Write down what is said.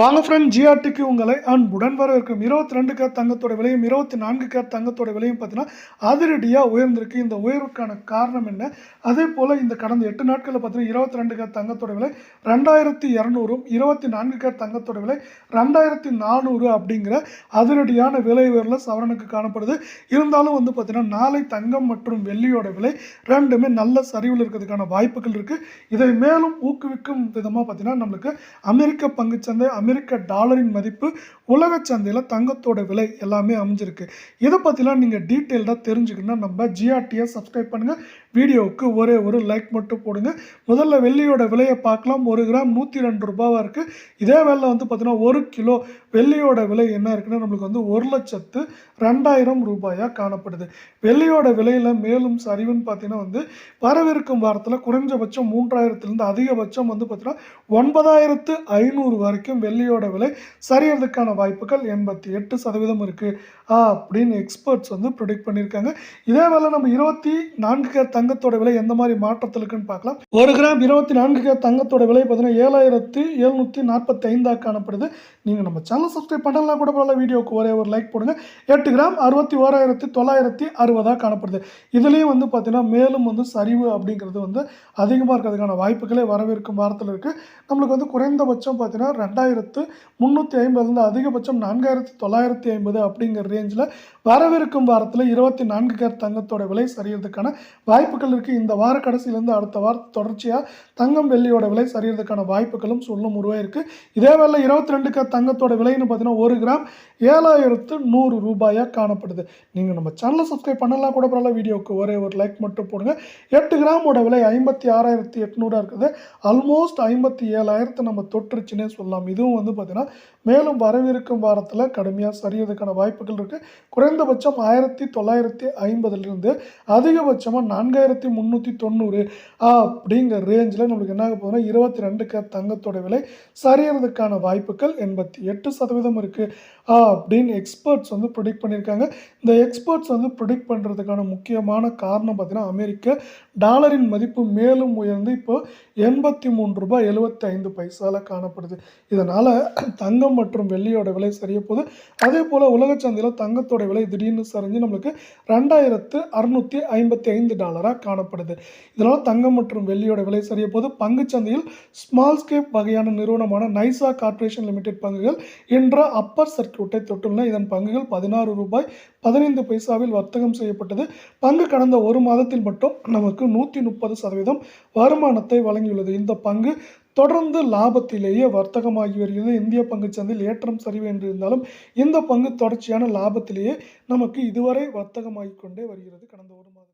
வாங்க ஃப்ரெண்ட் ஜிஆர்டிக்கு உங்களை அன்புடன் வரவேற்கும். இருபத்தி ரெண்டு கேர் தங்கத்தோட விலையும் இருபத்தி நான்கு கேர் தங்கத்தோட விலையும் பார்த்தீங்கன்னா அதிரடியாக உயர்ந்திருக்கு. இந்த உயர்வுக்கான காரணம் என்ன? அதே போல் இந்த கடந்த எட்டு நாட்களில் பார்த்தீங்கன்னா இருபத்தி ரெண்டு கேர் தங்கத்தோட விலை ரெண்டாயிரத்தி இரநூறும் இருபத்தி நான்கு கேர் தங்கத்தோட விலை ரெண்டாயிரத்தி நானூறு அப்படிங்கிற அதிரடியான விலை உயர்வில் சவரனுக்கு காணப்படுது. இருந்தாலும் வந்து பார்த்தீங்கன்னா நாளை தங்கம் மற்றும் வெள்ளியோட விலை ரெண்டுமே நல்ல சரிவில் இருக்கிறதுக்கான வாய்ப்புகள் இருக்குது இதை மேலும் ஊக்குவிக்கும் விதமாக பார்த்தீங்கன்னா நம்மளுக்கு அமெரிக்க பங்குச்சந்தை அமெரிக்க டாலரின் மதிப்பு உலக சந்தையில் தங்கத்தோட விலை எல்லாமே அமைஞ்சிருக்கு. இதை பற்றிலாம் நீங்கள் டீட்டெயில்டாக தெரிஞ்சுக்கணும்னா நம்ம ஜிஆர்டியை சப்ஸ்கிரைப் பண்ணுங்கள் வீடியோவுக்கு ஒரே ஒரு லைக் மட்டும் போடுங்க. முதல்ல வெள்ளியோட விலையை பார்க்கலாம். ஒரு கிராம் நூற்றி ரெண்டு ரூபாவாக இருக்குது இதே வேலை வந்து பார்த்தீங்கன்னா ஒரு கிலோ வெள்ளியோட விலை என்ன இருக்குன்னா நம்மளுக்கு வந்து ஒரு லட்சத்து ரெண்டாயிரம் ரூபாயாக காணப்படுது. வெள்ளியோட விலையில் மேலும் சரிவுன்னு பார்த்தீங்கன்னா வந்து வரவிருக்கும் வாரத்தில் குறைஞ்சபட்சம் மூன்றாயிரத்துலேருந்து அதிகபட்சம் வந்து பார்த்தீங்கன்னா ஒன்பதாயிரத்து ஐநூறு வரைக்கும் வெள்ளியோட விலை சரியறதுக்கான வாய்ப்புகள் எண்பத்தி எட்டு சதவீதம் இருக்குது அப்படின்னு எக்ஸ்பர்ட்ஸ் வந்து ப்ரொடிக்ட் பண்ணியிருக்காங்க. இதே வேலை நம்ம இருபத்தி நான்கு கே தங்கத்தோட விலை எந்த மாதிரி மாற்றத்தில் இருக்குன்னு பார்க்கலாம். ஒரு கிராம் இருபத்தி நான்கு கே தங்கத்தோட விலை பார்த்தீங்கன்னா ஏழாயிரத்தி எழுநூற்றி நாற்பத்தி ஐந்தாக காணப்படுது. நீங்கள் நம்ம சேனல் சப்ஸ்கிரைப் பண்ணலாம் கூட பரவாயில்ல வீடியோக்கு ஒரே ஒரு லைக் போடுங்க. எட்டு கிராம் அறுபத்தி ஓராயிரத்தி தொள்ளாயிரத்தி அறுபதாக காணப்படுது. இதுலேயும் வந்து பார்த்தீங்கன்னா மேலும் வந்து சரிவு அப்படிங்கிறது வந்து அதிகமாக இருக்கிறதுக்கான வாய்ப்புகளே வரவிருக்கும் வாரத்தில் இருக்குது நம்மளுக்கு வந்து குறைந்தபட்சம் பார்த்தீங்கன்னா ரெண்டாயிரத்து முந்நூற்றி ஐம்பதுலேருந்து அதிகபட்சம் நான்காயிரத்தி தொள்ளாயிரத்தி ஐம்பது அப்படிங்கிற ரேஞ்சில் வரவிருக்கும் வாரத்தில் இருபத்தி நான்கு கேர் தங்கத்தோட விலை சரியறதுக்கான வாய்ப்புகள் இருக்குது இந்த வார கடைசியிலேருந்து அடுத்த வாரம் தொடர்ச்சியாக தங்கம் வெள்ளியோட விலை சரியறதுக்கான வாய்ப்புகளும் சொல்லும் உருவாயிருக்கு. இதே வேலை இருபத்தி ரெண்டு கேர் தங்கத்தோட விலைன்னு பார்த்தீங்கன்னா ஒரு கிராம் ஏழாயிரத்து நூறு ரூபாயாக காணப்படுது. நீங்கள் நம்ம சேனலை சப்ஸ்கிரைப் பண்ணலாம் கூட பரவாயில்ல வீடியோவுக்கு ஒரே ஒரு லைக் மட்டும் போடுங்க. எட்டு கிராமோட விலை ஐம்பத்தி ஆறாயிரத்தி எட்நூறாக இருக்குது. ஆல்மோஸ்ட் ஐம்பத்தி ஏழாயிரத்தை நம்ம தொற்றுச்சுன்னே சொல்லலாம். இதுவும் வந்து பார்த்தீங்கன்னா மேலும் வரவே வரவிருக்கும் வாரத்தில் கடுமையாக சரியறதுக்கான வாய்ப்புகள் இருக்குது குறைந்தபட்சம் ஆயிரத்தி தொள்ளாயிரத்தி ஐம்பதுலேருந்து அதிகபட்சமாக நான்காயிரத்தி முந்நூற்றி தொண்ணூறு அப்படிங்கிற ரேஞ்சில் நம்மளுக்கு என்ன ஆக போகுதுன்னா இருபத்தி ரெண்டு கேர் தங்கத்தோட விலை சரியறதுக்கான வாய்ப்புகள் எண்பத்தி எட்டு சதவீதம் இருக்குது அப்படின்னு எக்ஸ்பர்ட்ஸ் வந்து ப்ரொடிக்ட் பண்ணியிருக்காங்க. இந்த எக்ஸ்பர்ட்ஸ் வந்து ப்ரொடிக்ட் பண்ணுறதுக்கான முக்கியமான காரணம் பார்த்தீங்கன்னா அமெரிக்க டாலரின் மதிப்பு மேலும் உயர்ந்து இப்போ எண்பத்தி மூன்று ரூபாய் எழுபத்தி ஐந்து பைசாவில் காணப்படுது. இதனால் தங்கம் மற்றும் வெள்ளியோட விலை சரிய போகுது. அதே போல் உலக சந்தையில் தங்கத்தோட விலை திடீர்னு சரிஞ்சு நம்மளுக்கு ரெண்டாயிரத்து அறுநூற்றி ஐம்பத்தி ஐந்து டாலராக காணப்படுது. இதனால் தங்கம் மற்றும் வெள்ளியோட விலை சரிய போது பங்குச்சந்தையில் ஸ்மால் ஸ்கேப் வகையான நிறுவனமான நைசா கார்பரேஷன் லிமிடெட் பங்குகள் என்ற அப்பர் சர்க்கியூட்டை தொட்டுள்ள இதன் பங்குகள் பதினாறு ரூபாய் பதினைந்து பைசாவில் வர்த்தகம் செய்யப்பட்டது. பங்கு கடந்த ஒரு மாதத்தில் மட்டும் நமக்கு நூற்றி முப்பது சதவீதம் வருமானத்தை வழங்கியுள்ளது. இந்த பங்கு தொடர்ந்து லாபத்திலேயே வர்த்தகமாகி வருகிறது. இந்திய பங்குச்சந்தையில் ஏற்றம் சரிவு என்று இருந்தாலும் இந்த பங்கு தொடர்ச்சியான லாபத்திலேயே நமக்கு இதுவரை வர்த்தகமாகிக் கொண்டே வருகிறது. கடந்த ஒரு மாதம்